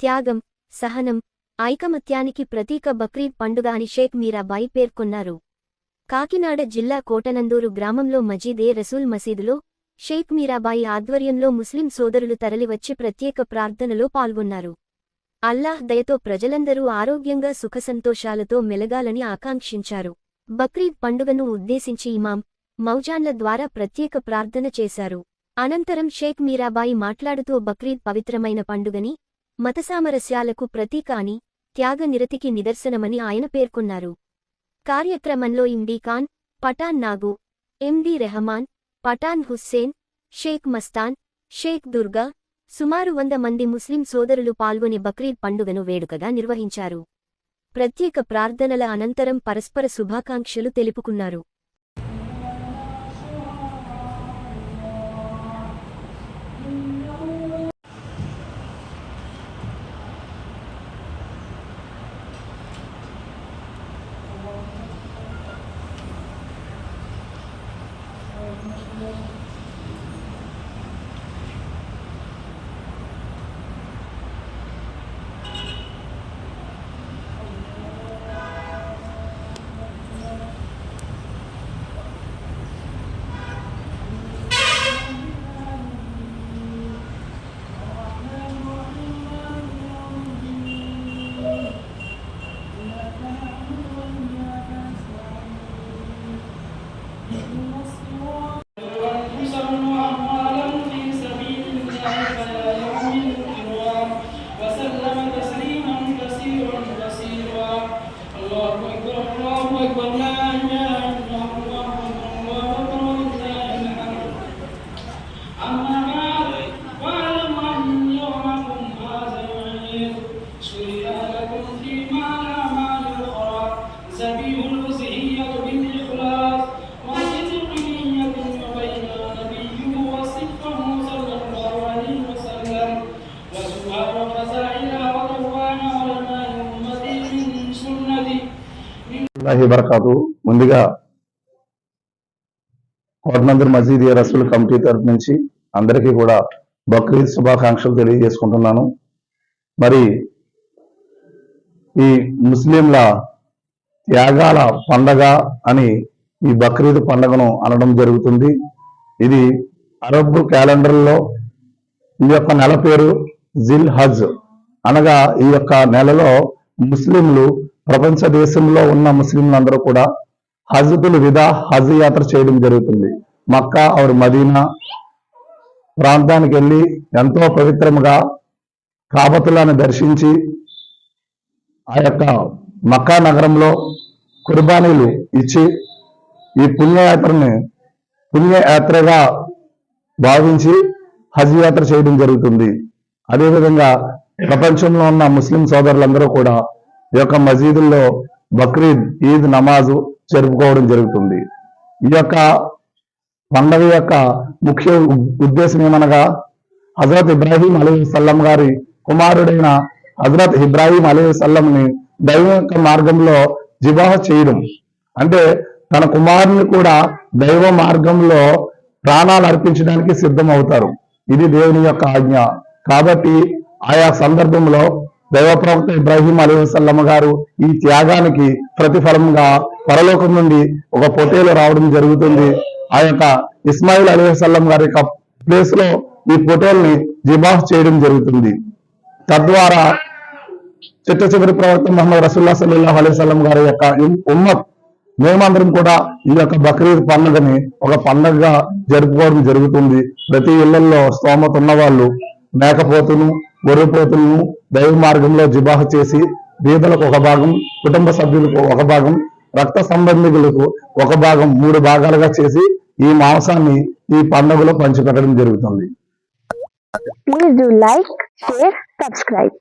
త్యాగం సహనం ఐకమత్యానికి ప్రతీక బక్రీద్ పండుగ అని షేక్ మీరాబాయి పేర్కొన్నారు. కాకినాడ జిల్లా కోటనందూరు గ్రామంలో మజీదే రసూల్ మసీదులో షేక్ మీరాబాయి ఆధ్వర్యంలో ముస్లిం సోదరులు తరలివచ్చి ప్రత్యేక ప్రార్థనలో పాల్గొన్నారు. అల్లాహ్ దయతో ప్రజలందరూ ఆరోగ్యంగా సుఖసంతోషాలతో మెలగాలని ఆకాంక్షించారు. బక్రీద్ పండుగను ఉద్దేశించి ఇమాం మౌజాన్ల ద్వారా ప్రత్యేక ప్రార్థన చేశారు. అనంతరం షేక్ మీరాబాయి మాట్లాడుతూ బక్రీద్ పవిత్రమైన పండుగని మతసామరస్యాలకు ప్రతీక అని త్యాగనిరతికి నిదర్శనమని ఆయన పేర్కొన్నారు. కార్యక్రమంలో ఇండీ ఖాన్ పఠాన్ నాగు ఎండి రెహమాన్ పఠాన్ హుస్సేన్ షేక్ మస్తాన్ షేక్ దుర్గా సుమారు వంద మంది ముస్లిం సోదరులు పాల్గొని బక్రీద్ పండుగను వేడుకగా నిర్వహించారు. ప్రత్యేక ప్రార్థనల అనంతరం పరస్పర శుభాకాంక్షలు తెలుపుకున్నారు. Yes, Lord. అల్లాహి బరకాతు ముందుగా కోటమందిర్ మజీద్ రసూల్ కమిటీ తరఫు నుంచి అందరికీ కూడా బక్రీద్ శుభాకాంక్షలు తెలియజేసుకుంటున్నాను. మరి ఈ ముస్లింల త్యాగాల పండగ అని ఈ బక్రీద్ పండగను అనడం జరుగుతుంది. ఇది అరబ్ క్యాలెండర్లో ఈ యొక్క నెల పేరు జిల్ హజ్ అనగా ఈ యొక్క నెలలో ముస్లింలు ప్రపంచ దేశంలో ఉన్న ముస్లింలందరూ కూడా హజ్తుల్ విదా హజ్ యాత్ర చేయడం జరుగుతుంది. మక్కా ఆవిడ మదీనా ప్రాంతానికి వెళ్ళి ఎంతో పవిత్రముగా కాపతులను దర్శించి ఆ యొక్క మక్కా నగరంలో కుర్బానీలు ఇచ్చి ఈ పుణ్యయాత్రని పుణ్యయాత్రగా భావించి హజ్ యాత్ర చేయడం జరుగుతుంది. అదేవిధంగా ప్రపంచంలో ఉన్న ముస్లిం సోదరులందరూ కూడా ఈ యొక్క మసీదుల్లో బక్రీద్ ఈద్ నమాజు జరుపుకోవడం జరుగుతుంది. ఈ యొక్క పండగ యొక్క ముఖ్య ఉద్దేశం ఏమనగా హజరత్ ఇబ్రాహీం అలీ సల్లం గారి కుమారుడైన హజరత్ ఇబ్రాహీం అలీ సల్లంని దైవం యొక్క మార్గంలో జిబాహ చేయడం. అంటే తన కుమారుని కూడా దైవ మార్గంలో ప్రాణాలు అర్పించడానికి సిద్ధం అవుతారు ఇది దేవుని యొక్క ఆజ్ఞ. కాబట్టి ఆయా సందర్భంలో దైవ ప్రవక్త ఇబ్రాహీం అలీవసల్లమ్మ గారు ఈ త్యాగానికి ప్రతిఫలంగా పరలోకం నుండి ఒక పొటేలు రావడం జరుగుతుంది. ఆ యొక్క ఇస్మాయిల్ అలీవసల్లం గారి యొక్క ప్లేస్లో ఈ పొటేల్ని జిబాహ్ చేయడం జరుగుతుంది. తద్వారా చిట్ట చివరి ప్రవక్త మహమ్మద్ రసూల్లా సల్లాహ్ అలైవల్లం గారి యొక్క ఉమ్- ఉమ్మత్ మేమందరం కూడా ఈ యొక్క బక్రీద్ పండుగని ఒక పండగగా జరుపుకోవడం జరుగుతుంది. ప్రతి ఇళ్ళలో స్తోమత ఉన్న వాళ్ళు మేకపోతును గొర్రెపోతులను దైవ మార్గంలో జిబాహ చేసి బీదలకు ఒక భాగం కుటుంబ సభ్యులకు ఒక భాగం రక్త సంబంధికులకు ఒక భాగం మూడు భాగాలుగా చేసి ఈ మాంసాన్ని ఈ పండుగలో పంచిపెట్టడం జరుగుతుంది Please do like, share, subscribe.